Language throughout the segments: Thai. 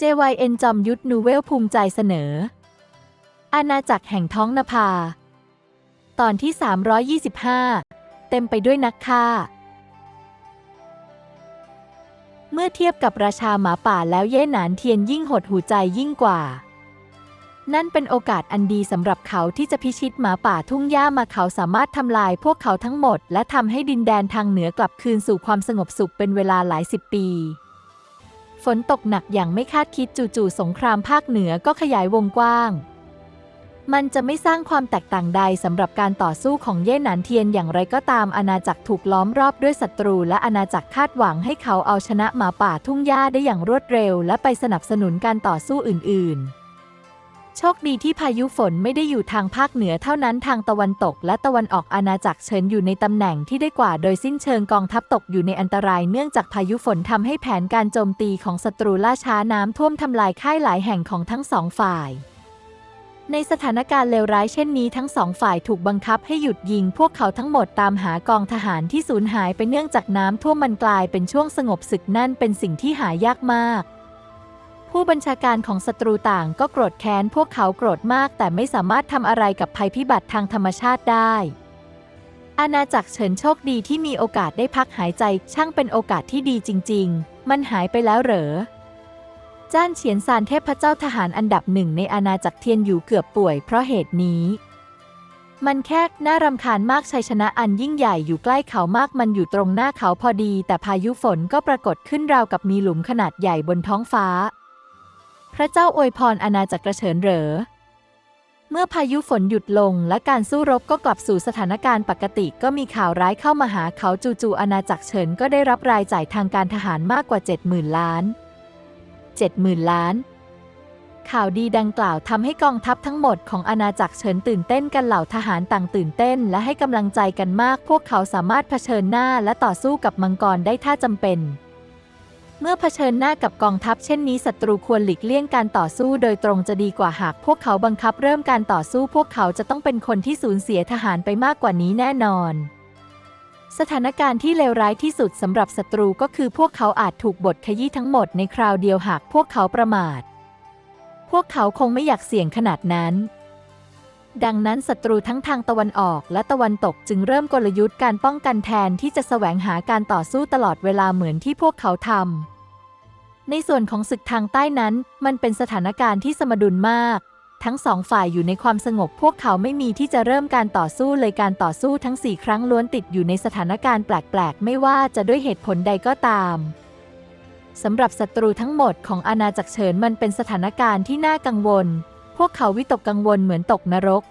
JYN จอมยุทธนูเวลภูมิใจเสนอ อาณาจักรแห่งท้องนภา ตอนที่ 325 เต็มไปด้วยนักฆ่า เมื่อเทียบกับราชาหมาป่าแล้วเย่หนานเทียนยิ่งหดหูใจยิ่งกว่า นั่นเป็นโอกาสอันดีสำหรับเขาที่จะพิชิตหมาป่าทุ่งหญ้ามาเขาสามารถทำลายพวกเขาทั้งหมด และทำให้ดินแดนทางเหนือกลับคืนสู่ความสงบสุขเป็นเวลาหลายสิบปี ฝนตกหนักอย่างไม่คาดคิดจู่ๆสงครามภาคเหนือก็ขยายวงกว้าง มันจะไม่สร้างความแตกต่างใดสำหรับการต่อสู้ของเย่หนานเทียนอย่างไรก็ตามอาณาจักรถูกล้อมรอบด้วยศัตรู และอาณาจักรคาดหวังให้เขาเอาชนะหมาป่าทุ่งหญ้าได้อย่างรวดเร็ว และไปสนับสนุนการต่อสู้อื่น ๆ โชคดีที่พายุฝนไม่ได้อยู่ทางภาคเหนือเท่านั้นทางตะวันตก และตะวันออกอาณาจักรเฉินอยู่ในตำแหน่งที่ได้กว่าโดยสิ้นเชิงกองทัพตกอยู่ในอันตรายเนื่องจากพายุฝนทำให้แผนการโจมตีของศัตรูล่าช้าน้ำท่วมทำลายค่ายหลายแห่งของทั้งสองฝ่าย ในสถานการณ์เลวร้ายเช่นนี้ทั้งสองฝ่ายถูกบังคับให้หยุดยิง พวกเขาทั้งหมดตามหากองทหารที่สูญหายไปเนื่องจากน้ำท่วมมันกลายเป็นช่วงสงบศึกนั่นเป็นสิ่งที่หายากมาก ผู้บัญชาการของศัตรูต่างก็โกรธแค้นพวกเขาโกรธมากแต่ไม่สามารถทำอะไรกับภัยพิบัติทางธรรมชาติได้ อาณาจักรเฉินโชคดีที่มีโอกาสได้พักหายใจ ช่างเป็นโอกาสที่ดีจริง ๆ มันหายไปแล้วเหรอ จ้านเฉียนซานเทพเจ้าทหารอันดับหนึ่งในอาณาจักรเทียนอยู่เกือบป่วยเพราะเหตุนี้ มันแค่น่ารำคาญมากชัยชนะอันยิ่งใหญ่อยู่ใกล้เขามากมันอยู่ตรงหน้าเขาพอดี แต่พายุฝนก็ปรากฏขึ้นราวกับมีหลุมขนาดใหญ่บนท้องฟ้า พระเจ้าอวยพรอาณาจักรเฉินเหรอ เมื่อพายุฝนหยุดลงและการสู้รบก็กลับสู่สถานการณ์ปกติก็มีข่าวร้ายเข้ามาหาเขาจู่ๆอาณาจักรเฉินก็ได้รับรายจ่ายทางการทหารมากกว่า 70,000 ล้าน 70,000 ล้าน ข่าวดีดังกล่าวทำให้กองทัพทั้งหมดของอาณาจักรเฉินตื่นเต้นกันเหล่าทหารต่างตื่นเต้น และให้กำลังใจกันมาก พวกเขาสามารถเผชิญหน้าและต่อสู้กับมังกรได้ถ้าจำเป็น เมื่อเผชิญหน้ากับกองทัพเช่นนี้ศัตรูควรหลีกเลี่ยงการต่อสู้โดยตรงจะดีกว่าหากพวกเขาบังคับเริ่มการต่อสู้พวกเขาจะต้องเป็นคนที่สูญเสียทหารไปมากกว่านี้แน่นอน สถานการณ์ที่เลวร้ายที่สุดสำหรับศัตรูก็คือพวกเขาอาจถูกบทขยี้ทั้งหมดในคราวเดียวหากพวกเขาประมาท พวกเขาคงไม่อยากเสี่ยงขนาดนั้น ดังนั้นศัตรูทั้งทางตะวันออกและตะวันตกจึงเริ่มกลยุทธ์การป้องกันแทนที่จะแสวงหาการต่อสู้ตลอดเวลาเหมือนที่พวกเขาทำในส่วนของศึกทางใต้นั้น มันเป็นสถานการณ์ที่สมดุลมาก ทั้งสองฝ่ายอยู่ในความสงบพวกเขาไม่มีที่จะเริ่มการต่อสู้เลยการต่อสู้ทั้งสี่ครั้งล้วนติดอยู่ในสถานการณ์แปลกๆ ไม่ว่าจะด้วยเหตุผลใดก็ตามสำหรับศัตรูทั้งหมดของอาณาจักรเฉินมันเป็นสถานการณ์ที่น่ากังวล พวกเขาวิตกกังวลเหมือนตกนรก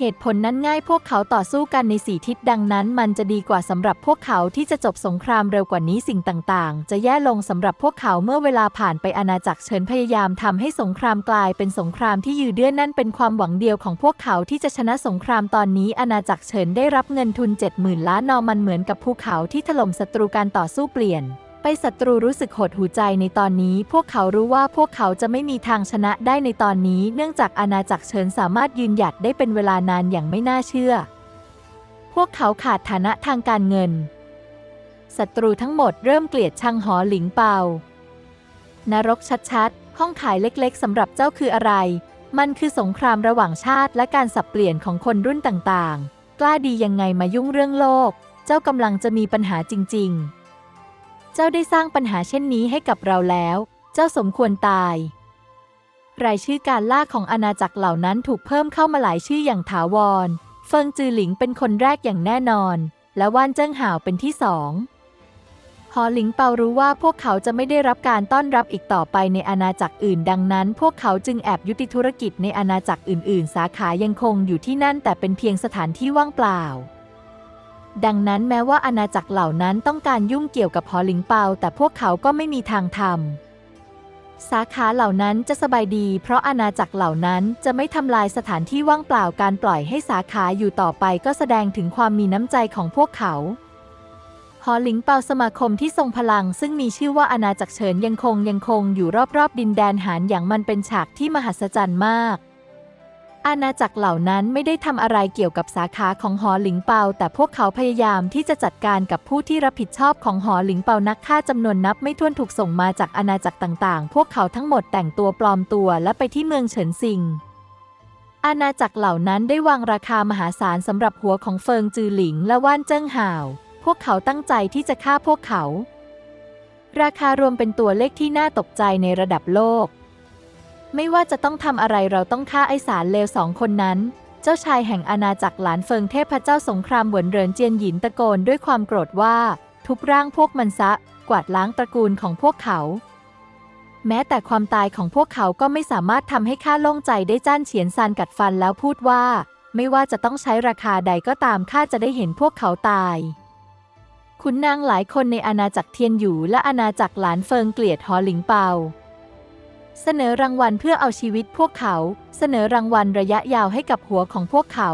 เหตุผลนั้นง่ายพวกเขาต่อสู้กันในสี่ทิศดังนั้นมันจะดีกว่าสำหรับพวกเขาที่จะจบสงครามเร็วกว่านี้สิ่งต่างๆ จะแย่ลงสำหรับพวกเขาเมื่อเวลาผ่านไปอาณาจักรเฉินพยายามทำให้สงครามกลายเป็นสงครามที่ยืดเยื้อนั่นเป็นความหวังเดียวของพวกเขาที่จะชนะสงครามตอนนี้อาณาจักรเฉินได้รับเงินทุน 70,000 ล้านนอมันเหมือนกับภูเขาที่ถล่มศัตรูการต่อสู้เปลี่ยน ไปศัตรูรู้สึกหดหูใจในตอนนี้พวกเขารู้ว่าพวกเขาจะไม่มีทางชนะได้ในตอนนี้ เนื่องจากอาณาจักรเฉินสามารถยืนหยัดได้เป็นเวลานานอย่างไม่น่าเชื่อ พวกเขาขาดฐานะทางการเงินศัตรูทั้งหมดเริ่มเกลียดชังหอหลิงเปานรกชัดๆ ห้องขายเล็กๆสำหรับเจ้าคืออะไร มันคือสงครามระหว่างชาติและการสับเปลี่ยนของคนรุ่นต่างๆ กล้าดียังไงมายุ่งเรื่องโลก เจ้ากำลังจะมีปัญหาจริง ๆ เจ้าได้สร้างปัญหาเช่นนี้ให้กับเราแล้ว เจ้าสมควรตาย รายชื่อการล่าของอาณาจักรเหล่านั้นถูกเพิ่มเข้ามาหลายชื่ออย่างถาวร เฟิงจือหลิงเป็นคนแรกอย่างแน่นอน และว่านเจิ้งห่าวเป็นที่สองหอหลิงเปารู้ว่าพวกเขาจะไม่ได้รับการต้อนรับอีกต่อไปในอาณาจักรอื่น ดังนั้น พวกเขาจึงแอบยุติธุรกิจในอาณาจักรอื่น ๆ สาขายังคงอยู่ที่นั่น แต่เป็นเพียงสถานที่ว่างเปล่า ดังนั้นแม้ว่าอาณาจักรเหล่านั้นต้องการยุ่งเกี่ยวกับหอหลิงเปา แต่พวกเขาก็ไม่มีทางทำสาขาเหล่านั้นจะสบายดี เพราะอาณาจักรเหล่านั้นจะไม่ทำลายสถานที่ว่างเปล่าการปล่อยให้สาขาอยู่ต่อไปก็แสดงถึงความมีน้ำใจของพวกเขาหอหลิงเปาสมาคมที่ทรงพลังซึ่งมีชื่อว่าอาณาจักรเฉินยังคงยังคงอยู่รอบๆดินแดนหานอย่างมันเป็นฉากที่มหัศจรรย์มาก อาณาจักรเหล่านั้นไม่ได้ทำอะไรเกี่ยวกับสาขาของหอหลิงเปา แต่พวกเขาพยายามที่จะจัดการกับผู้ที่รับผิดชอบของหอหลิงเปานักฆ่าจำนวนนับไม่ถ้วนถูกส่งมาจากอาณาจักรต่างๆ พวกเขาทั้งหมดแต่งตัวปลอมตัวและไปที่เมืองเฉินซิง อาณาจักรเหล่านั้นได้วางราคามหาศาลสำหรับหัวของเฟิงจือหลิงและว่านเจิ้งห่าว พวกเขาตั้งใจที่จะฆ่าพวกเขา ราคารวมเป็นตัวเลขที่น่าตกใจในระดับโลก ไม่ว่าจะต้องทำอะไรเราต้องฆ่าไอสารเลวสองคนนั้น เจ้าชายแห่งอาณาจักรหลานเฟิงเทพเจ้าสงครามหวนเหรินเจียนหยินตะโกนด้วยความโกรธว่า ทุบร่างพวกมันซะ กวาดล้างตระกูลของพวกเขา แม้แต่ความตายของพวกเขาก็ไม่สามารถทำให้ข้าโล่งใจได้จ้านเฉียนซานกัดฟันแล้วพูดว่า ไม่ว่าจะต้องใช้ราคาใดก็ตามข้าจะได้เห็นพวกเขาตายขุนนางหลายคนในอาณาจักรเทียนหยูและอาณาจักรหลานเฟิงเกลียดหอหลิงเปา เสนอรางวัลเพื่อเอาชีวิตพวกเขา เสนอรางวัลระยะยาวให้กับหัวของพวกเขา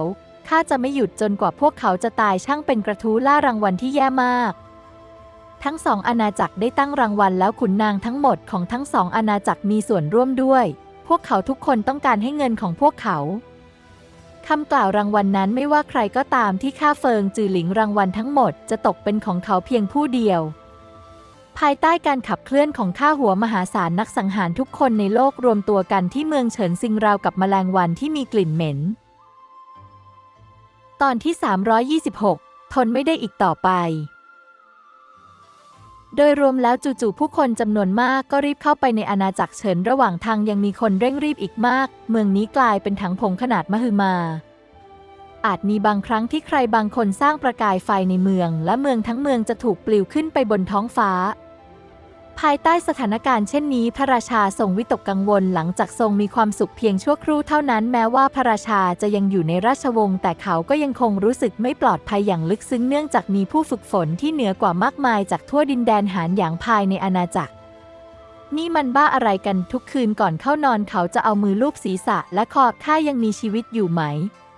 ข้าจะไม่หยุดจนกว่าพวกเขาจะตายช่างเป็นกระทู้ล่ารางวัลที่แย่มาก ทั้งสองอาณาจักรได้ตั้งรางวัลแล้วขุนนางทั้งหมดของทั้งสองอาณาจักรมีส่วนร่วมด้วย พวกเขาทุกคนต้องการให้เงินของพวกเขาคำกล่าวรางวัลนนั้นไม่ว่าใครก็ตามที่ค่าเฟิงจือหลิงรางวัลทั้งหมดจะตกเป็นของเขาเพียงผู้เดียว ภายใต้การขับเคลื่อนของข้าหัวมหาศาลนักสังหารทุกคนในโลกรวมตัวกันที่เมืองเฉินซิงราวกับแมลงวันที่มีกลิ่นเหม็น ตอนที่ 326 ทนไม่ได้อีกต่อไป โดยรวมแล้วจู่ๆผู้คนจำนวนมากก็รีบเข้าไปในอาณาจักรเฉินระหว่างทางยังมีคนเร่งรีบอีกมาก เมืองนี้กลายเป็นถังผงขนาดมหึมาอาจมีบางครั้งที่ใครบางคนสร้างประกายไฟในเมือง และเมืองทั้งเมืองจะถูกปลิวขึ้นไปบนท้องฟ้า ภายใต้สถานการณ์เช่นนี้ พระราชาทรงวิตกกังวลหลังจากทรงมีความสุขเพียงชั่วครู่เท่านั้นแม้ว่าพระราชาจะยังอยู่ในราชวงศ์แต่เขาก็ยังคงรู้สึกไม่ปลอดภัยอย่างลึกซึ้งเนื่องจากมีผู้ฝึกฝนที่เหนือกว่ามากมายจากทั่วดินแดนหานหยางภายในอาณาจักร นี่มันบ้าอะไรกันทุกคืนก่อนเข้านอนเขาจะเอามือลูบศีรษะ และคอข้ายังมีชีวิตอยู่ไหม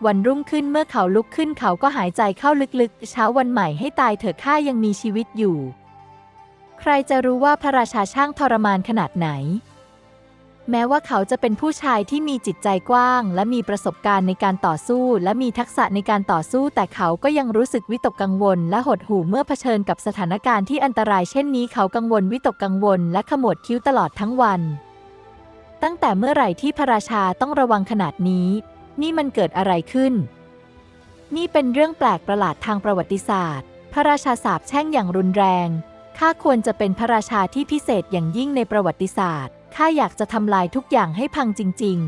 วันรุ่งขึ้นเมื่อเขาลุกขึ้นเขาก็หายใจเข้าลึกๆ เช้าวันใหม่ให้ตายเถอะข้ายังมีชีวิตอยู่ ใครจะรู้ว่าพระราชาช่างทรมานขนาดไหน แม้ว่าเขาจะเป็นผู้ชายที่มีจิตใจกว้าง และมีประสบการณ์ในการต่อสู้ และมีทักษะในการต่อสู้ แต่เขาก็ยังรู้สึกวิตกกังวล และหดหู่เมื่อเผชิญกับสถานการณ์ที่อันตรายเช่นนี้เขากังวลวิตกกังวล และขมวดคิ้วตลอดทั้งวัน ตั้งแต่เมื่อไหร่ที่พระราชาต้องระวังขนาดนี้ นี่มันเกิดอะไรขึ้น นี่เป็นเรื่องแปลกประหลาดทางประวัติศาสตร์ พระราชาสาปแช่งอย่างรุนแรง ข้าควรจะเป็นพระราชาที่พิเศษอย่างยิ่งในประวัติศาสตร์ ข้าอยากจะทำลายทุกอย่างให้พังจริง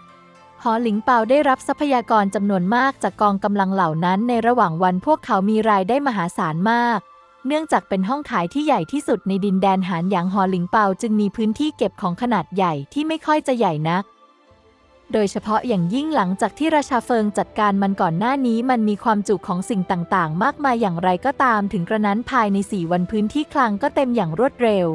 ๆ หอหลิงเปาได้รับทรัพยากรจำนวนมากจากกองกำลังเหล่านั้น ในระหว่างวันพวกเขามีรายได้มหาศาลมาก เนื่องจากเป็นห้องขายที่ใหญ่ที่สุดในดินแดนหานหยางหอหลิงเปาจึงมีพื้นที่เก็บของขนาดใหญ่ที่ไม่ค่อยจะใหญ่นัก โดยเฉพาะอย่างยิ่งหลังจากที่ราชาเฟิงจัดการมันก่อนหน้านี้มันมีความจุของสิ่งต่างๆ มากมายอย่างไรก็ตามถึงกระนั้นภายในสี่วันพื้นที่คลังก็เต็มอย่างรวดเร็ว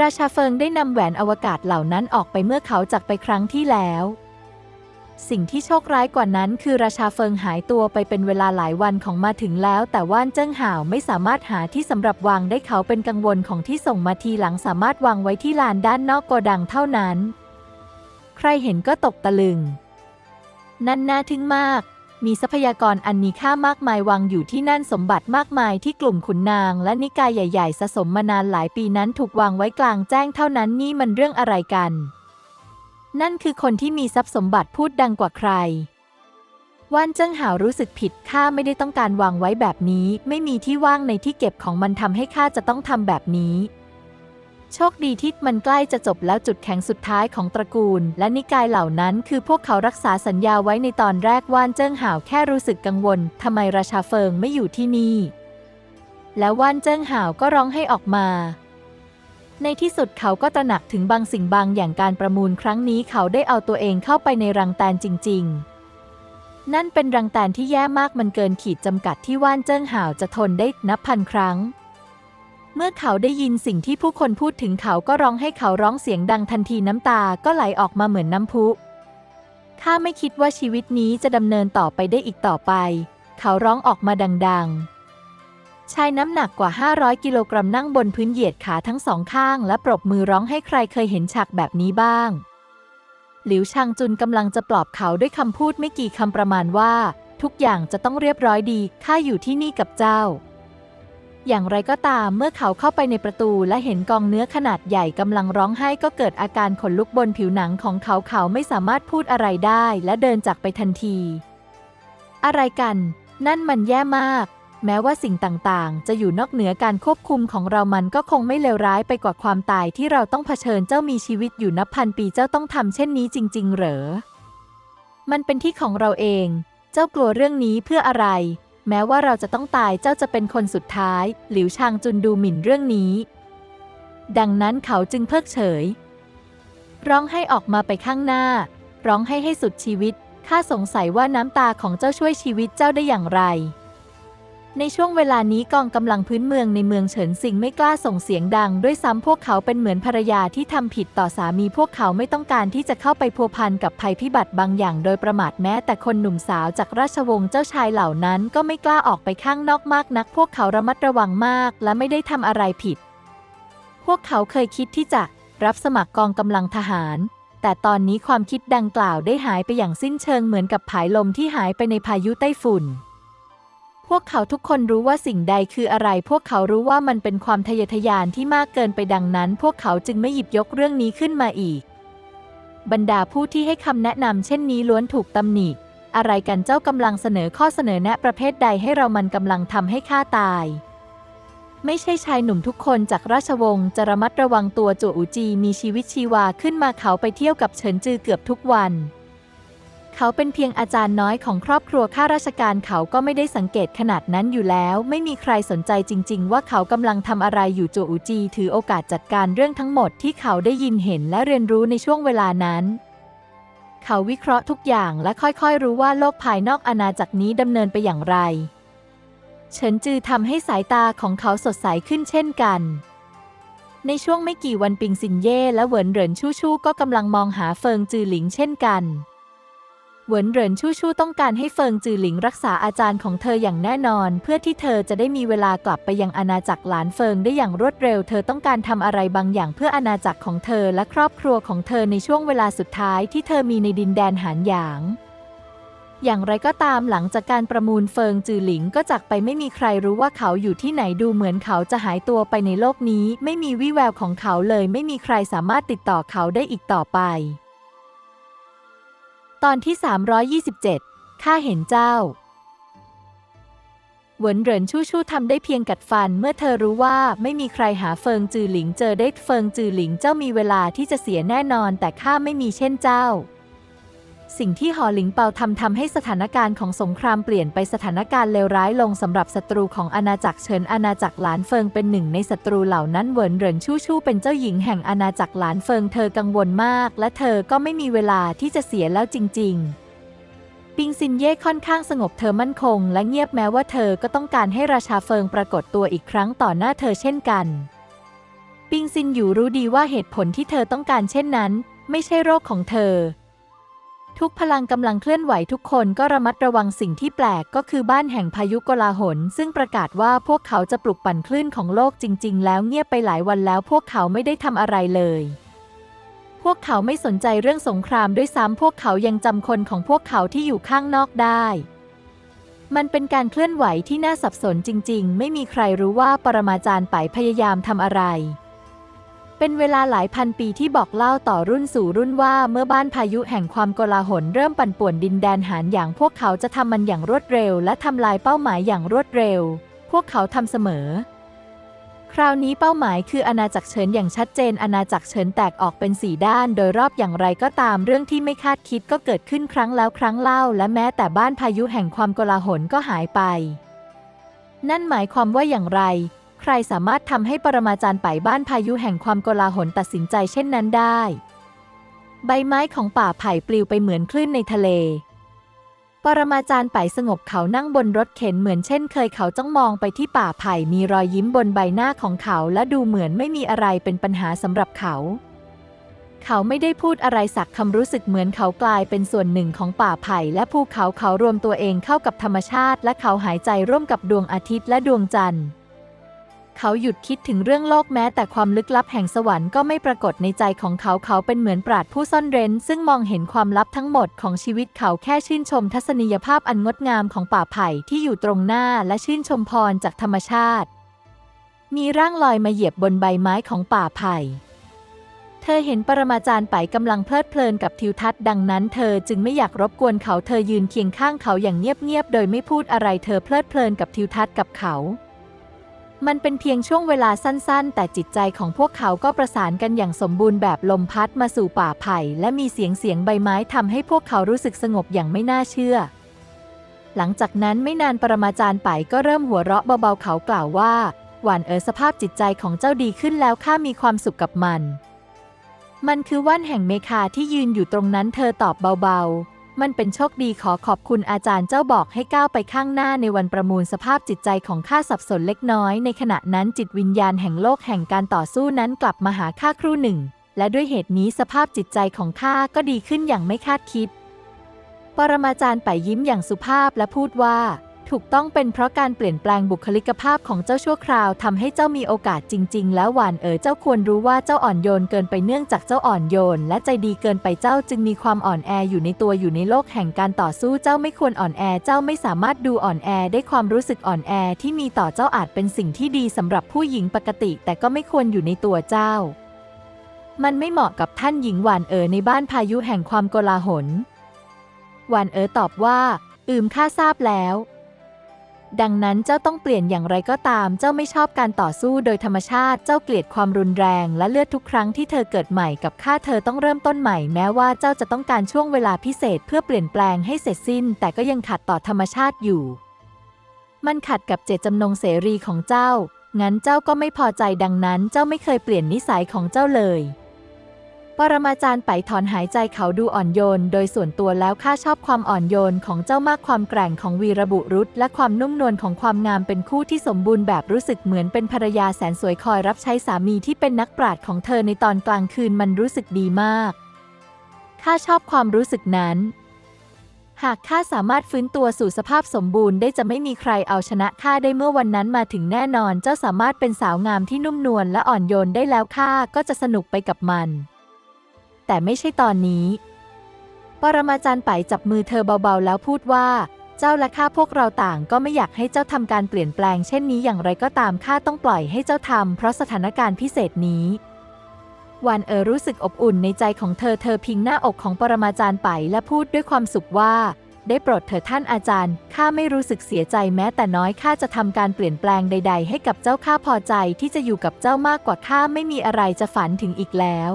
ราชาเฟิงได้นำแหวนอวกาศเหล่านั้นออกไปเมื่อเขาจากไปครั้งที่แล้ว สิ่งที่โชคร้ายกว่านั้น คือราชาเฟิงหายตัวไปเป็นเวลาหลายวันของมาถึงแล้ว แต่ว่านเจิ้งห่าวไม่สามารถหาที่สำหรับวางได้เขาเป็นกังวลของที่ส่งมาทีหลังสามารถวางไว้ที่ลานด้านนอกโกดังเท่านั้น ใครเห็นก็ตกตะลึง นั่นน่าทึ่งมาก มีทรัพยากรอันมีค่ามากมายวางอยู่ที่นั่นสมบัติมากมายที่กลุ่มขุนนาง และนิกายใหญ่ ๆ สะสมมานานหลายปีนั้นถูกวางไว้กลางแจ้งเท่านั้นนี่มันเรื่องอะไรกัน นั่นคือคนที่มีทรัพย์สมบัติพูดดังกว่าใครว่านเจิ้งหาวรู้สึกผิดข้าไม่ได้ต้องการวางไว้แบบนี้ ไม่มีที่ว่างในที่เก็บของมันทำให้ข้าจะต้องทำแบบนี้ โชคดีที่มันใกล้จะจบแล้วจุดแข็งสุดท้ายของตระกูล และนิกายเหล่านั้น คือพวกเขารักษาสัญญาไว้ในตอนแรกว่านเจิ้งหาวแค่รู้สึกกังวลทำไมราชาเฟิงไม่อยู่ที่นี่ แล้วว่านเจิ้งหาวก็ร้องให้ออกมา ในที่สุดเขาก็ตระหนักถึงบางสิ่งบางอย่างการประมูลครั้งนี้เขาได้เอาตัวเองเข้าไปในรังแตนจริง ๆนั่นเป็นรังแตนที่แย่มากมันเกินขีดจำกัดที่ว่านเจิ้งห่าวจะทนได้นับพันครั้ง เมื่อเขาได้ยินสิ่งที่ผู้คนพูดถึงเขาก็ร้องให้เขาร้องเสียงดังทันทีน้ำตาก็ไหลออกมาเหมือนน้ำพุ ข้าไม่คิดว่าชีวิตนี้จะดำเนินต่อไปได้อีกต่อไป เขาร้องออกมาดังๆ ชายน้ำหนักกว่า 500 กิโลกรัมนั่งบนพื้นเหยียดขาทั้งสองข้าง และปรบมือร้องให้ใครเคยเห็นฉากแบบนี้บ้าง หลิวชางจุนกำลังจะปลอบเขาด้วยคำพูดไม่กี่คำประมาณว่า ทุกอย่างจะต้องเรียบร้อยดีข้าอยู่ที่นี่กับเจ้า อย่างไรก็ตามเมื่อเขาเข้าไปในประตูและเห็นกองเนื้อขนาดใหญ่กำลังร้องไห้ก็เกิดอาการขนลุกบนผิวหนังของเขาเขาไม่สามารถพูดอะไรได้และเดินจากไปทันที อะไรกัน นั่นมันแย่มาก แม้ว่าสิ่งต่างๆ จะอยู่นอกเหนือการควบคุมของเรามันก็คงไม่เลวร้ายไปกว่าความตายที่เราต้องเผชิญเจ้ามีชีวิตอยู่นับพันปีเจ้าต้องทำเช่นนี้จริง ๆ เหรอ มันเป็นที่ของเราเอง เจ้ากลัวเรื่องนี้เพื่ออะไร แม้ว่าเราจะต้องตายเจ้าจะเป็นคนสุดท้าย หลิวชางจุนดูหมิ่นเรื่องนี้ ดังนั้นเขาจึงเพิกเฉย ร้องให้ออกมาไปข้างหน้า ร้องให้ให้สุดชีวิตข้าสงสัยว่าน้ำตาของเจ้าช่วยชีวิตเจ้าได้อย่างไร ในช่วงเวลานี้กองกำลังพื้นเมืองในเมืองเฉินซิงไม่กล้าส่งเสียงดัง ด้วยซ้ำพวกเขาเป็นเหมือนภรรยาที่ทำผิดต่อสามีพวกเขาไม่ต้องการที่จะเข้าไปพัวพันกับภัยพิบัติบางอย่าง โดยประมาทแม้แต่คนหนุ่มสาวจากราชวงศ์เจ้าชายเหล่านั้นก็ไม่กล้าออกไปข้างนอกมากนัก พวกเขาระมัดระวังมาก และไม่ได้ทำอะไรผิด พวกเขาเคยคิดที่จะรับสมัครกองกำลังทหาร แต่ตอนนี้ความคิดดังกล่าวได้หายไปอย่างสิ้นเชิงเหมือนกับผายลมที่หายไปในพายุไต้ฝุ่น พวกเขาทุกคนรู้ว่าสิ่งใดคืออะไร พวกเขารู้ว่ามันเป็นความทะเยอทะยานที่มากเกินไปดังนั้น พวกเขาจึงไม่หยิบยกเรื่องนี้ขึ้นมาอีก บรรดาผู้ที่ให้คำแนะนำเช่นนี้ล้วนถูกตำหนิ อะไรกันเจ้ากำลังเสนอข้อเสนอแนะประเภทใดให้เรามันกำลังทำให้ข้าตาย ไม่ใช่ชายหนุ่มทุกคนจากราชวงศ์จะระมัดระวังตัวจั่วอูจีมีชีวิตชีวาขึ้นมาเขาไปเที่ยวกับเฉินจือเกือบทุกวัน เขาเป็นเพียงอาจารย์น้อยของครอบครัวข้าราชการเขาก็ไม่ได้สังเกตขนาดนั้นอยู่แล้ว ไม่มีใครสนใจจริง ๆ ว่าเขากำลังทำอะไรอยู่จั่วอูจี ถือโอกาสจัดการเรื่องทั้งหมดที่เขาได้ยินเห็นและเรียนรู้ในช่วงเวลานั้นเขาวิเคราะห์ทุกอย่างและค่อยๆ รู้ว่าโลกภายนอกอาณาจักรนี้ดำเนินไปอย่างไร เฉินจือทำให้สายตาของเขาสดใสขึ้นเช่นกัน ในช่วงไม่กี่วันปิงซินเย่และเหวินเหรินชู่ชู่ก็กำลังมองหาเฟิงจือหลิงเช่นกัน เหวินเหรินชู่ชู่ต้องการให้เฟิงจือหลิงรักษาอาจารย์ของเธออย่างแน่นอน เพื่อที่เธอจะได้มีเวลากลับไปยังอาณาจักรหลานเฟิงได้อย่างรวดเร็ว เธอต้องการทำอะไรบางอย่างเพื่ออาณาจักรของเธอและครอบครัวของเธอในช่วงเวลาสุดท้ายที่เธอมีในดินแดนหานหยางอย่างไรก็ตามหลังจากการประมูลเฟิงจือหลิงก็จากไปไม่มีใครรู้ว่าเขาอยู่ที่ไหนดูเหมือนเขาจะหายตัวไปในโลกนี้ ไม่มีวี่แววของเขาเลยไม่มีใครสามารถติดต่อเขาได้อีกต่อไป ตอนที่ 327 ข้าเห็นเจ้า เหวินเหรินชู่ชู่ทำได้เพียงกัดฟันเมื่อเธอรู้ว่าไม่มีใครหาเฟิงจือหลิงเจอได้เฟิงจือหลิงเจ้ามีเวลาที่จะเสียแน่นอนแต่ข้าไม่มีเช่นเจ้า สิ่งที่หอหลิงเปาทำทำให้สถานการณ์ของสงครามเปลี่ยนไปสถานการณ์เลวร้ายลงสำหรับศัตรูของอาณาจักรเฉินอาณาจักรหลานเฟิงเป็นหนึ่งในศัตรูเหล่านั้นเหวินเหรินชู่ชู่เป็นเจ้าหญิงแห่งอาณาจักรหลานเฟิงเธอกังวลมาก และเธอก็ไม่มีเวลาที่จะเสียแล้วจริง ๆปิงซินเย่ค่อนข้างสงบเธอมั่นคง และเงียบแม้ว่าเธอก็ต้องการให้ราชาเฟิงปรากฏตัวอีกครั้งต่อหน้าเธอเช่นกัน ปิงซินอยู่รู้ดีว่าเหตุผลที่เธอต้องการเช่นนั้น ไม่ใช่โรคของเธอ ทุกพลังกำลังเคลื่อนไหวทุกคนก็ระมัดระวังสิ่งที่แปลกก็คือบ้านแห่งพายุกลาหลซึ่งประกาศว่าพวกเขาจะปลุกปั่นคลื่นของโลกจริง ๆ แล้วเงียบไปหลายวันแล้วพวกเขาไม่ได้ทำอะไรเลย พวกเขาไม่สนใจเรื่องสงครามด้วยซ้ำพวกเขายังจำคนของพวกเขาที่อยู่ข้างนอกได้ มันเป็นการเคลื่อนไหวที่น่าสับสนจริง ๆ ไม่มีใครรู้ว่าปรมาจารย์ไปพยายามทำอะไร เป็นเวลาหลายพันปีที่บอกเล่าต่อรุ่นสู่รุ่นว่าเมื่อบ้านพายุแห่งความโกลาหลเริ่มปั่นป่วนดินแดนหานอย่างพวกเขาจะทำมันอย่างรวดเร็ว และทำลายเป้าหมายอย่างรวดเร็ว พวกเขาทำเสมอ คราวนี้เป้าหมายคืออาณาจักรเฉินอย่างชัดเจนอาณาจักรเฉินแตกออกเป็นสีด้าน โดยรอบอย่างไรก็ตามเรื่องที่ไม่คาดคิดก็เกิดขึ้นครั้งแล้วครั้งเล่า และแม้แต่บ้านพายุแห่งความโกลาหลก็หายไป นั่นหมายความว่าอย่างไร ใครสามารถทำให้ปรมาจารย์ไปบ้านพายุแห่งความโกลาหลตัดสินใจเช่นนั้นได้ ใบไม้ของป่าไผ่ปลิวไปเหมือนคลื่นในทะเล ปรมาจารย์ไปสงบเขานั่งบนรถเข็นเหมือนเช่นเคยเขาจ้องมองไปที่ป่าไผ่มีรอยยิ้มบนใบหน้าของเขาและดูเหมือนไม่มีอะไรเป็นปัญหาสำหรับเขา เขาไม่ได้พูดอะไรสักคำรู้สึกเหมือนเขากลายเป็นส่วนหนึ่งของป่าไผ่และภูเขาเขารวมตัวเองเข้ากับธรรมชาติ และเขาหายใจร่วมกับดวงอาทิตย์และดวงจันทร์ เขาหยุดคิดถึงเรื่องโลกแม้แต่ความลึกลับแห่งสวรรค์ก็ไม่ปรากฏในใจของเขาเขาเป็นเหมือนปราดผู้ซ่อนเร้น ซึ่งมองเห็นความลับทั้งหมดของชีวิตเขาแค่ชื่นชมทัศนียภาพอันงดงามของป่าไผ่ที่อยู่ตรงหน้าและชื่นชมพรจากธรรมชาติ มีร่างลอยมาเหยียบบนใบไม้ของป่าไผ่เธอเห็นปรมาจารย์ไปกำลังเพลิดเพลินกับทิวทัศน์ดังนั้นเธอจึงไม่อยากรบกวนเขาเธอยืนเคียงข้างเขาอย่างเงียบๆโดยไม่พูดอะไรเธอเพลิดเพลินกับทิวทัศน์กับเขา มันเป็นเพียงช่วงเวลาสั้นๆ แต่จิตใจของพวกเขาก็ประสานกันอย่างสมบูรณ์แบบลมพัดมาสู่ป่าไผ่และมีเสียงเสียงใบไม้ทำให้พวกเขารู้สึกสงบอย่างไม่น่าเชื่อ หลังจากนั้นไม่นานปรมาจารย์ไปก็เริ่มหัวเราะเบาๆเขากล่าวว่า หวานเอ๋อสภาพจิตใจของเจ้าดีขึ้นแล้วข้ามีความสุขกับมัน มันคือว่านแห่งเมคาที่ยืนอยู่ตรงนั้นเธอตอบเบาๆ มันเป็นโชคดีขอขอบคุณอาจารย์เจ้าบอกให้ก้าวไปข้างหน้าในวันประมูลสภาพจิตใจของข้าสับสนเล็กน้อย ในขณะนั้นจิตวิญญาณแห่งโลกแห่งการต่อสู้นั้นกลับมาหาข้าครู่หนึ่ง และด้วยเหตุนี้สภาพจิตใจของข้าก็ดีขึ้นอย่างไม่คาดคิด ปรมาจารย์ไปยิ้มอย่างสุภาพและพูดว่า ถูกต้องเป็นเพราะการเปลี่ยนแปลงบุคลิกภาพของเจ้าชั่วคราวทำให้เจ้ามีโอกาสจริง ๆ แล้วหวานเอ๋อเจ้าควรรู้ว่าเจ้าอ่อนโยนเกินไปเนื่องจากเจ้าอ่อนโยน และใจดีเกินไปเจ้าจึงมีความอ่อนแออยู่ในตัวอยู่ในโลกแห่งการต่อสู้เจ้าไม่ควรอ่อนแอเจ้าไม่สามารถดูอ่อนแอได้ความรู้สึกอ่อนแอที่มีต่อเจ้าอาจเป็นสิ่งที่ดีสำหรับผู้หญิงปกติ แต่ก็ไม่ควรอยู่ในตัวเจ้า มันไม่เหมาะกับท่านหญิงหวานเอ๋อในบ้านพายุแห่งความโกลาหลหวานเอ๋อตอบว่า อืมข้าทราบแล้ว ดังนั้นเจ้าต้องเปลี่ยนอย่างไรก็ตาม เจ้าไม่ชอบการต่อสู้โดยธรรมชาติ เจ้าเกลียดความรุนแรง และเลือดทุกครั้งที่เธอเกิดใหม่กับข้าเธอต้องเริ่มต้นใหม่ แม้ว่าเจ้าจะต้องการช่วงเวลาพิเศษเพื่อเปลี่ยนแปลงให้เสร็จสิ้น แต่ก็ยังขัดต่อธรรมชาติอยู่ มันขัดกับเจตจำนงเสรีของเจ้า งั้นเจ้าก็ไม่พอใจดังนั้น เจ้าไม่เคยเปลี่ยนนิสัยของเจ้าเลย ปรมาจารย์ไปถอนหายใจเขาดูอ่อนโยน โดยส่วนตัวแล้วข้าชอบความอ่อนโยนของเจ้ามากความแกร่งของวีรบุรุษ และความนุ่มนวลของความงามเป็นคู่ที่สมบูรณ์แบบรู้สึกเหมือนเป็นภรรยาแสนสวยคอยรับใช้สามีที่เป็นนักปราชญ์ของเธอในตอนกลางคืนมันรู้สึกดีมากข้าชอบความรู้สึกนั้น หากข้าสามารถฟื้นตัวสู่สภาพสมบูรณ์ได้จะไม่มีใครเอาชนะข้าได้เมื่อวันนั้นมาถึงแน่นอน เจ้าสามารถเป็นสาวงามที่นุ่มนวลและอ่อนโยนได้แล้วข้าก็จะสนุกไปกับมัน แต่ไม่ใช่ตอนนี้ ปรมาจารย์ไปจับมือเธอเบาๆ แล้วพูดว่า เจ้าและข้าพวกเราต่างก็ไม่อยากให้เจ้าทำการเปลี่ยนแปลงเช่นนี้อย่างไรก็ตามข้าต้องปล่อยให้เจ้าทำเพราะสถานการณ์พิเศษนี้วานเออรู้สึกอบอุ่นในใจของเธอเธอพิงหน้าอกของปรมาจารย์ไปและพูดด้วยความสุขว่า ได้โปรดเถิดท่านอาจารย์ข้าไม่รู้สึกเสียใจแม้แต่น้อยข้าจะทำการเปลี่ยนแปลงใด ๆ ให้กับเจ้าข้าพอใจที่จะอยู่กับเจ้ามากกว่าข้าไม่มีอะไรจะฝันถึงอีกแล้ว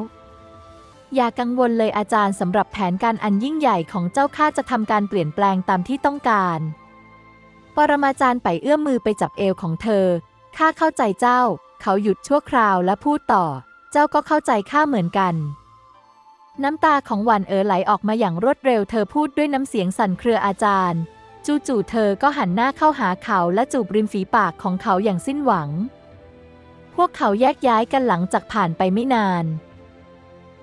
อย่ากังวลเลยอาจารย์สำหรับแผนการอันยิ่งใหญ่ของเจ้าข้าจะทำการเปลี่ยนแปลงตามที่ต้องการ ปรมาจารย์ไปเอื้อมมือไปจับเอวของเธอ ข้าเข้าใจเจ้า เขาหยุดชั่วคราวและพูดต่อ เจ้าก็เข้าใจข้าเหมือนกัน น้ำตาของหวันเอ๋อไหลออกมาอย่างรวดเร็วเธอพูดด้วยน้ำเสียงสั่นเครืออาจารย์ จู่ๆเธอก็หันหน้าเข้าหาเขาและจูบริมฝีปากของเขาอย่างสิ้นหวัง พวกเขาแยกย้ายกันหลังจากผ่านไปไม่นาน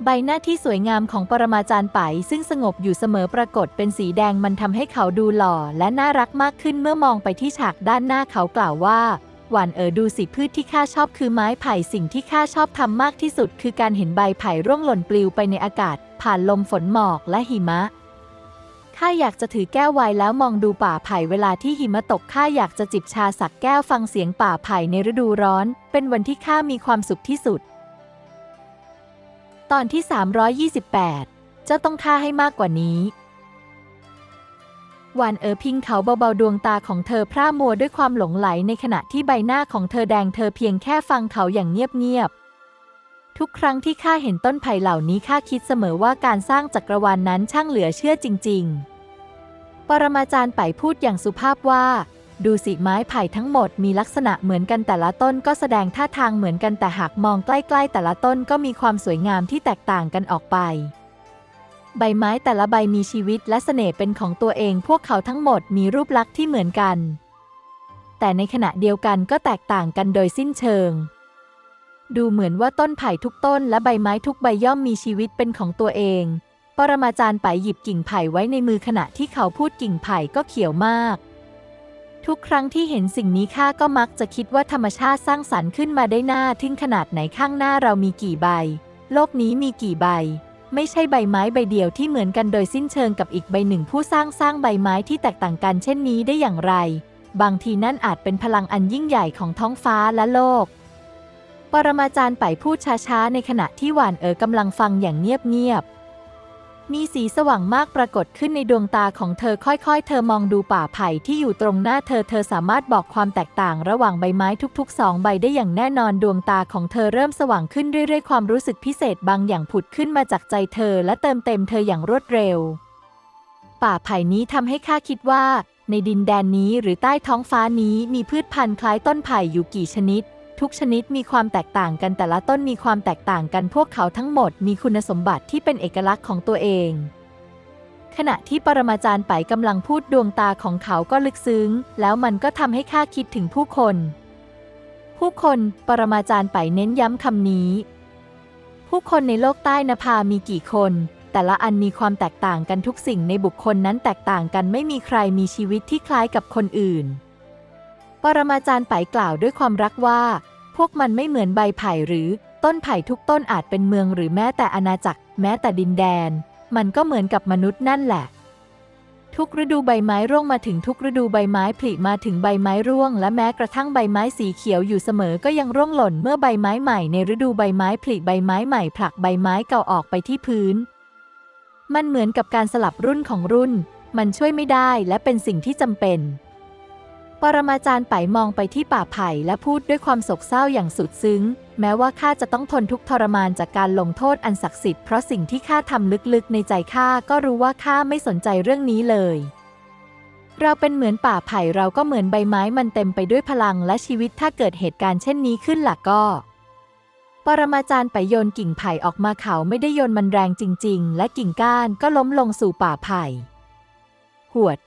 ใบหน้าที่สวยงามของปรมาจารย์ไปซึ่งสงบอยู่เสมอปรากฏเป็นสีแดงมันทำให้เขาดูหล่อและน่ารักมากขึ้นเมื่อมองไปที่ฉากด้านหน้าเขากล่าวว่าหวานเออดูสิพืชที่ข้าชอบคือไม้ไผ่สิ่งที่ข้าชอบทำมากที่สุด คือการเห็นใบไผ่ร่วงหล่นปลิวไปในอากาศ ผ่านลมฝนหมอกและหิมะข้าอยากจะถือแก้วไวน์แล้วมองดูป่าไผ่เวลาที่หิมะตกข้าอยากจะจิบชาสักแก้วฟังเสียงป่าไผ่ในฤดูร้อน เป็นวันที่ข้ามีความสุขที่สุด ตอนที่ 328 เจ้าต้องฆ่าให้มากกว่านี้ หวานเอ๋อพิงเขาเบาๆดวงตาของเธอพร่ามัวด้วยความหลงไหลในขณะที่ใบหน้าของเธอแดงเธอเพียงแค่ฟังเขาอย่างเงียบๆ ทุกครั้งที่ข้าเห็นต้นไผ่เหล่านี้ข้าคิดเสมอว่าการสร้างจักรวาลนนั้นช่างเหลือเชื่อจริง ๆ ปรมาจารย์ไปพูดอย่างสุภาพว่า ดูสิไม้ไผ่ทั้งหมดมีลักษณะเหมือนกันแต่ละต้นก็แสดงท่าทางเหมือนกันแต่หากมองใกล้ๆ แต่ละต้นก็มีความสวยงามที่แตกต่างกันออกไป ใบไม้แต่ละใบมีชีวิตและเสน่ห์เป็นของตัวเอง พวกเขาทั้งหมดมีรูปลักษณ์ที่เหมือนกัน แต่ในขณะเดียวกันก็แตกต่างกันโดยสิ้นเชิง ดูเหมือนว่าต้นไผ่ทุกต้นและใบไม้ทุกใบย่อมมีชีวิตเป็นของตัวเอง ปรมาจารย์ไปหยิบกิ่งไผ่ไว้ในมือขณะที่เขาพูดกิ่งไผ่ก็เขียวมาก ทุกครั้งที่เห็นสิ่งนี้ข้าก็มักจะคิดว่าธรรมชาติสร้างสรรค์ขึ้นมาได้หน่าทึ่งขนาดไหนข้างหน้าเรามีกี่ใบ โลกนี้มีกี่ใบ ไม่ใช่ใบไม้ใบเดียวที่เหมือนกันโดยสิ้นเชิงกับอีกใบหนึ่งผู้สร้างสร้างใบไม้ที่แตกต่างกันเช่นนี้ได้อย่างไร บางทีนั่นอาจเป็นพลังอันยิ่งใหญ่ของท้องฟ้าและโลก ปรมาจารย์ไปพูดช้าๆในขณะที่หวานเอ๋อกำลังฟังอย่างเงียบๆ มีสีสว่างมากปรากฏขึ้นในดวงตาของเธอค่อยๆ เธอมองดูป่าไผ่ที่อยู่ตรงหน้าเธอ เธอสามารถบอกความแตกต่างระหว่างใบไม้ทุกๆสองใบได้อย่างแน่นอนดวงตาของเธอเริ่มสว่างขึ้นเรื่อยๆ ความรู้สึกพิเศษบางอย่างผุดขึ้นมาจากใจเธอและเติมเต็มเธออย่างรวดเร็ว ป่าไผ่นี้ทำให้ข้าคิดว่า ในดินแดนนี้หรือใต้ท้องฟ้านี้มีพืชพันธุ์คล้ายต้นไผ่อยู่กี่ชนิด ทุกชนิดมีความแตกต่างกันแต่ละต้นมีความแตกต่างกันพวกเขาทั้งหมดมีคุณสมบัติที่เป็นเอกลักษณ์ของตัวเอง ขณะที่ปรมาจารย์ไปกำลังพูดดวงตาของเขาก็ลึกซึ้ง แล้วมันก็ทำให้ข้าคิดถึงผู้คน ผู้คนปรมาจารย์ไปเน้นย้ำคำนี้ ผู้คนในโลกใต้นภามีกี่คนแต่ละอันมีความแตกต่างกันทุกสิ่งในบุคคลนั้นแตกต่างกันไม่มีใครมีชีวิตที่คล้ายกับคนอื่น ปรมาจารย์ไปกล่าวด้วยความรักว่า พวกมันไม่เหมือนใบไผ่หรือ ต้นไผ่ทุกต้นอาจเป็นเมืองหรือแม้แต่อาณาจักร แม้แต่ดินแดน มันก็เหมือนกับมนุษย์นั่นแหละ ทุกฤดูใบไม้ร่วงมาถึงทุกฤดูใบไม้ผลิมาถึงใบไม้ร่วง และแม้กระทั่งใบไม้สีเขียวอยู่เสมอก็ยังร่วงหล่นเมื่อใบไม้ใหม่ในฤดูใบไม้ผลิใบไม้ใหม่ผลักใบไม้เก่าออกไปที่พื้น มันเหมือนกับการสลับรุ่นของรุ่น มันช่วยไม่ได้และเป็นสิ่งที่จำเป็น ปรมาจารย์ไปมองไปที่ป่าไผ่และพูดด้วยความโศกเศร้าอย่างสุดซึ้ง แม้ว่าข้าจะต้องทนทุกทรมานจากการลงโทษอันศักดิ์สิทธิ์เพราะสิ่งที่ข้าทำลึกๆ ในใจข้าก็รู้ว่าข้าไม่สนใจเรื่องนี้เลย เราเป็นเหมือนป่าไผ่เราก็เหมือนใบไม้มันเต็มไปด้วยพลังและชีวิตถ้าเกิดเหตุการณ์เช่นนี้ขึ้นล่ะก็ปรมาจารย์ไปโยนกิ่งไผ่ออกมาเขาไม่ได้โยนมันแรงจริง ๆ และกิ่งก้านก็ล้มลงสู่ป่าไผ่ หวด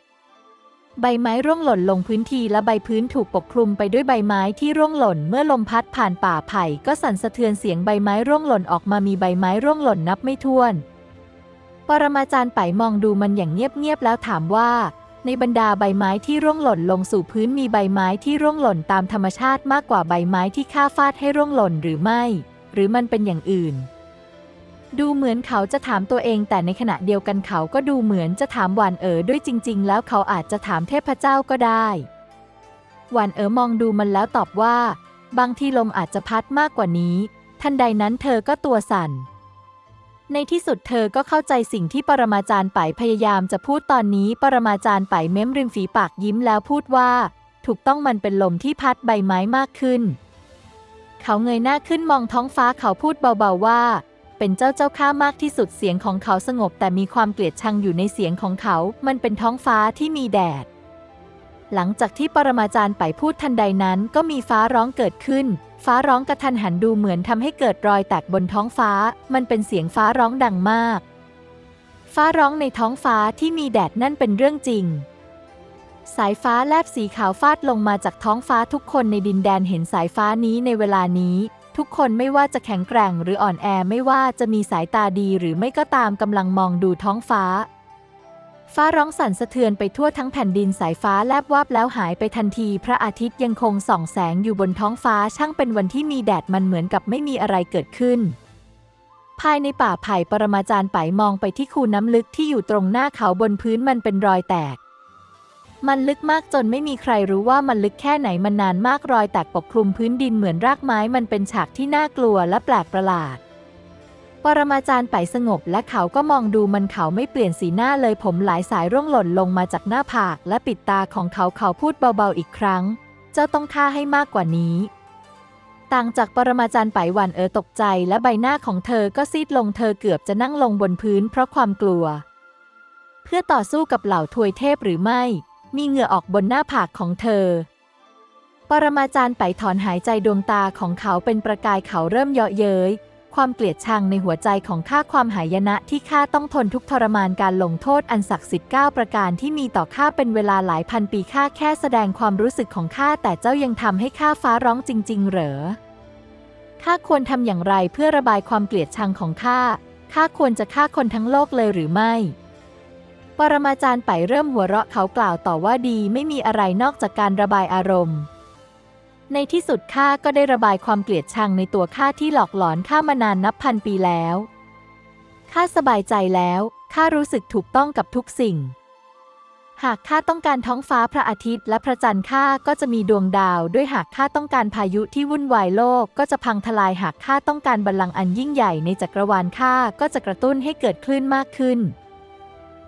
ใบไม้ร่วงหล่นลงพื้นที่และใบพื้นถูกปกคลุมไปด้วยใบไม้ที่ร่วงหล่น เมื่อลมพัดผ่านป่าไผ่ก็สั่นสะเทือนเสียงใบไม้ร่วงหล่นออกมามีใบไม้ร่วงหล่นนับไม่ถ้วน ปรมาจารย์ไปมองดูมันอย่างเงียบๆแล้วถามว่า ในบรรดาใบไม้ที่ร่วงหล่นลงสู่พื้นมีใบไม้ที่ร่วงหล่นตามธรรมชาติมากกว่าใบไม้ที่ข้าฟาดให้ร่วงหล่นหรือไม่ หรือมันเป็นอย่างอื่น ดูเหมือนเขาจะถามตัวเองแต่ในขณะเดียวกันเขาก็ดูเหมือนจะถามหวานเอ๋อด้วยจริง ๆ แล้วเขาอาจจะถามเทพเจ้าก็ได้หวานเอ๋อมองดูมันแล้วตอบว่า บางทีลมอาจจะพัดมากกว่านี้ ทันใดนั้นเธอก็ตัวสั่น ในที่สุดเธอก็เข้าใจสิ่งที่ปรมาจารย์ไปพยายามจะพูดตอนนี้ ปรมาจารย์ไปเม้มริมฝีปากยิ้มแล้วพูดว่า ถูกต้องมันเป็นลมที่พัดใบไม้มากขึ้น เขาเงยหน้าขึ้นมองท้องฟ้าเขาพูดเบาๆว่า เป็นเจ้าเจ้าข้ามากที่สุดเสียงของเขาสงบแต่มีความเกลียดชังอยู่ในเสียงของเขา มันเป็นท้องฟ้าที่มีแดด หลังจากที่ปรมาจารย์ไปพูดทันใดนั้น ก็มีฟ้าร้องเกิดขึ้น ฟ้าร้องกระทันหันดูเหมือนทำให้เกิดรอยแตกบนท้องฟ้า มันเป็นเสียงฟ้าร้องดังมาก ฟ้าร้องในท้องฟ้าที่มีแดดนั่นเป็นเรื่องจริงสายฟ้าแลบสีขาวฟาดลงมาจากท้องฟ้าทุกคนในดินแดนเห็นสายฟ้านี้ในเวลานี้ ทุกคนไม่ว่าจะแข็งแกร่งหรืออ่อนแอไม่ว่าจะมีสายตาดีหรือไม่ก็ตามกำลังมองดูท้องฟ้า ฟ้าร้องสั่นสะเทือนไปทั่วทั้งแผ่นดินสายฟ้าแลบวาบแล้วหายไปทันที พระอาทิตย์ยังคงส่องแสงอยู่บนท้องฟ้าช่างเป็นวันที่มีแดดมันเหมือนกับไม่มีอะไรเกิดขึ้น ภายในป่าไผ่ปรมาจารย์ไปมองไปที่คูน้ำลึกที่อยู่ตรงหน้าเขาบนพื้นมันเป็นรอยแตก มันลึกมากจนไม่มีใครรู้ว่ามันลึกแค่ไหนมันนานมากรอยแตกปกคลุมพื้นดินเหมือนรากไม้มันเป็นฉากที่น่ากลัวและแปลกประหลาด ปรมาจารย์ไปสงบและเขาก็มองดูมันเขาไม่เปลี่ยนสีหน้าเลยผมหลายสายร่วงหล่นลงมาจากหน้าผากและปิดตาของเขาเขาพูดเบาๆอีกครั้ง เจ้าต้องฆ่าให้มากกว่านี้ต่างจากปรมาจารย์ไปหวันเออตกใจและใบหน้าของเธอก็ซีดลงเธอเกือบจะนั่งลงบนพื้นเพราะความกลัว เพื่อต่อสู้กับเหล่าทวยเทพหรือไม่ มีเหงื่อออกบนหน้าผากของเธอ ปรมาจารย์ไปถอนหายใจดวงตาของเขาเป็นประกายเขาเริ่มเยาะเย้ย ความเกลียดชังในหัวใจของข้าความหายนะที่ข้าต้องทนทุกทรมานการลงโทษอันศักดิ์สิทธิ์เก้าประการที่มีต่อข้าเป็นเวลาหลายพันปีข้าแค่แสดงความรู้สึกของข้าแต่เจ้ายังทำให้ข้าฟ้าร้องจริง ๆ เหรอข้าควรทำอย่างไรเพื่อระบายความเกลียดชังของข้าข้าควรจะฆ่าคนทั้งโลกเลยหรือไม่ ปรมาจารย์ไปเริ่มหัวเราะเขากล่าวต่อว่าดีไม่มีอะไรนอกจากการระบายอารมณ์ ในที่สุดข้าก็ได้ระบายความเกลียดชังในตัวข้าที่หลอกหลอนข้ามานานนับพันปีแล้วข้าสบายใจแล้วข้ารู้สึกถูกต้องกับทุกสิ่ง หากข้าต้องการท้องฟ้าพระอาทิตย์และพระจันทร์ข้าก็จะมีดวงดาว ด้วยหากข้าต้องการพายุที่วุ่นวายโลกก็จะพังทลายหากข้าต้องการบัลลังก์อันยิ่งใหญ่ในจักรวาลข้าก็จะกระตุ้นให้เกิดคลื่นมากขึ้น